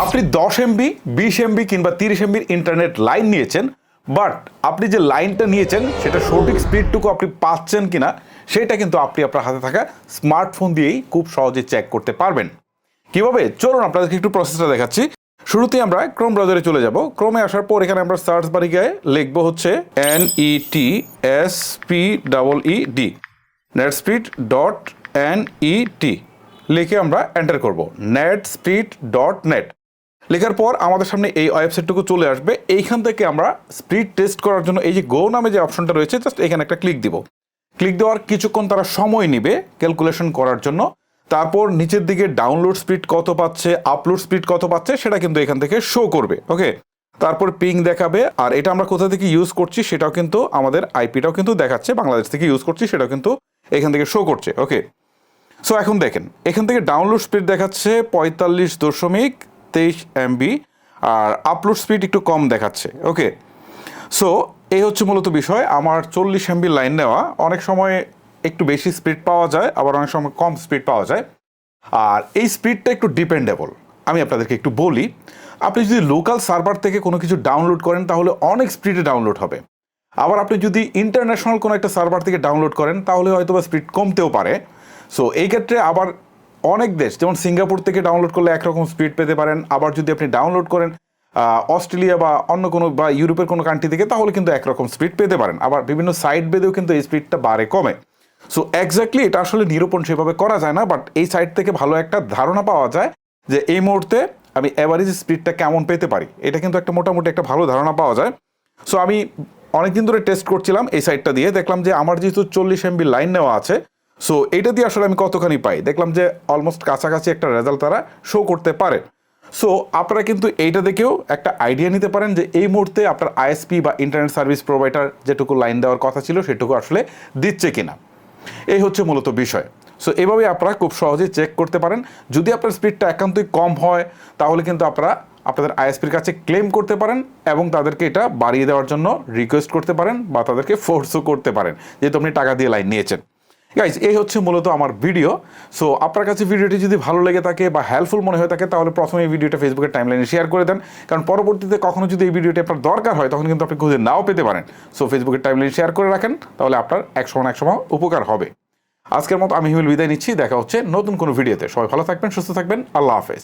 আপনি দশ এমবি বিশ এমবি কিংবা তিরিশ এমবির ইন্টারনেট লাইন নিয়েছেন বাট আপনি যে লাইনটা নিয়েছেন, সেটা সঠিক স্পিডটুকু আপনি পাচ্ছেন কি না সেটা কিন্তু আপনি আপনার হাতে থাকা স্মার্টফোন দিয়েই খুব সহজে চেক করতে পারবেন। কীভাবে? চলুন আপনাদেরকে একটু প্রসেসটা দেখাচ্ছি। শুরুতেই আমরা ক্রোম ব্রাউজারে চলে যাব। ক্রোমে আসার পর এখানে আমরা সার্চ বারি গায়ে লিখব হচ্ছে N E T S P double E D net speed dot N E T লিখে আমরা এন্টার করব নেট স্পিড ডট নেট লেখার পর আমাদের সামনে এই ওয়েবসাইটটুকু চলে আসবে। এইখান থেকে আমরা স্পিড টেস্ট করার জন্য এই যে গো নামে যে অপশনটা রয়েছে জাস্ট এখানে একটা ক্লিক দিব। ক্লিক দেওয়ার কিছুক্ষণ তারা সময় নেবে ক্যালকুলেশন করার জন্য। তারপর নিচের দিকে ডাউনলোড স্পিড কত পাচ্ছে, আপলোড স্পিড কত পাচ্ছে, সেটা কিন্তু এখান থেকে শো করবে ওকে তারপর পিং দেখাবে, আর এটা আমরা কোথা থেকে ইউজ করছি সেটাও কিন্তু আমাদের আইপিটাও কিন্তু দেখাচ্ছে, বাংলাদেশ থেকে ইউজ করছি সেটাও কিন্তু এখান থেকে শো করছে ওকে সো এখন দেখেন, এখান থেকে ডাউনলোড স্পিড দেখাচ্ছে পঁয়তাল্লিশ দশমিক তেইশ এমবি আর আপলোড স্পিড একটু কম দেখাচ্ছে ওকে সো এই হচ্ছে মূলত বিষয়, আমার চল্লিশ এমবি লাইন নেওয়া, অনেক সময় একটু বেশি স্পিড পাওয়া যায়, আবার অনেক সময় কম স্পিড পাওয়া যায়। আর এই স্পিডটা একটু ডিপেন্ডেবল আমি আপনাদেরকে একটু বলি, আপনি যদি লোকাল সার্ভার থেকে কোনো কিছু ডাউনলোড করেন, তাহলে অনেক স্পিডে ডাউনলোড হবে। আবার আপনি যদি ইন্টারন্যাশনাল কোনো একটা সার্ভার থেকে ডাউনলোড করেন, তাহলে হয়তো বা স্পিড কমতেও পারে। সো এই ক্ষেত্রে আবার অনেক দেশ, যেমন সিঙ্গাপুর থেকে ডাউনলোড করলে একরকম স্পিড পেতে পারেন। আবার যদি আপনি ডাউনলোড করেন অস্ট্রেলিয়া বা অন্য কোনো বা ইউরোপের কোনো কান্ট্রি থেকে, তাহলে কিন্তু একরকম স্পিড পেতে পারেন। আবার বিভিন্ন সাইট বেঁধেও কিন্তু এই স্পিডটা বাড়ে, কমে। সো এক্স্যাক্টলি এটা আসলে নিরূপণ সেভাবে করা যায় না বাট এই সাইট থেকে ভালো একটা ধারণা পাওয়া যায় যে এই মুহূর্তে আমি অ্যাভারেজ স্পিডটা কেমন পেতে পারি। এটা কিন্তু একটা মোটামুটি একটা ভালো ধারণা পাওয়া যায়। সো আমি অনেকদিন ধরে টেস্ট করছিলাম এই সাইটটা দিয়ে। দেখলাম যে আমার যেহেতু চল্লিশ এমবি লাইন নেওয়া আছে সো এটা দিয়ে আসলে আমি কতখানি পাই? দেখলাম যে অলমোস্ট কাছাকাছি একটা রেজাল্ট তারা শো করতে পারে। সো আপনারা কিন্তু এইটা দেখেও একটা আইডিয়া নিতে পারেন যে এই মুহূর্তে আপনার আইএসপি বা ইন্টারনেট সার্ভিস প্রোভাইডার যেটুকু লাইন দেওয়ার কথা ছিল সেটুকু আসলে দিচ্ছে কিনা। এই হচ্ছে মূলত বিষয়। সো এভাবে আপনারা খুব সহজেই চেক করতে পারেন। যদি আপনার স্পিডটা একান্তই কম হয়, তাহলে কিন্তু আপনারা আপনাদের আইএসপির কাছে ক্লেম করতে পারেন এবং তাদেরকে এটা বাড়িয়ে দেওয়ার জন্য রিকোয়েস্ট করতে পারেন বা তাদেরকে ফোর্সও করতে পারেন। যেহেতু আপনি টাকা দিয়ে লাইন নিয়েছেন। গাইজ এই হচ্ছে মূলত আমার ভিডিও সো আপনার কাছে ভিডিওটি যদি ভালো লেগে থাকে বা হেল্পফুল মনে হয়ে থাকে, তাহলে প্রথমে এই ভিডিওটা ফেসবুকের টাইমলাইনে শেয়ার করে দেন। কারণ পরবর্তীতে কখনো যদি এই ভিডিওটি আপনার দরকার হয়, তখন কিন্তু আপনি খুঁজে নাও পেতে পারেন। সো ফেসবুকের টাইমলাইন শেয়ার করে রাখেন, তাহলে আপনার এক সময় এক সময় উপকার হবে। আজকের মতো আমি হিমেল বিদায় নিচ্ছি। দেখা হচ্ছে নতুন কোনো ভিডিওতে সবাই ভালো থাকবেন, সুস্থ থাকবেন। আল্লাহ হাফেজ।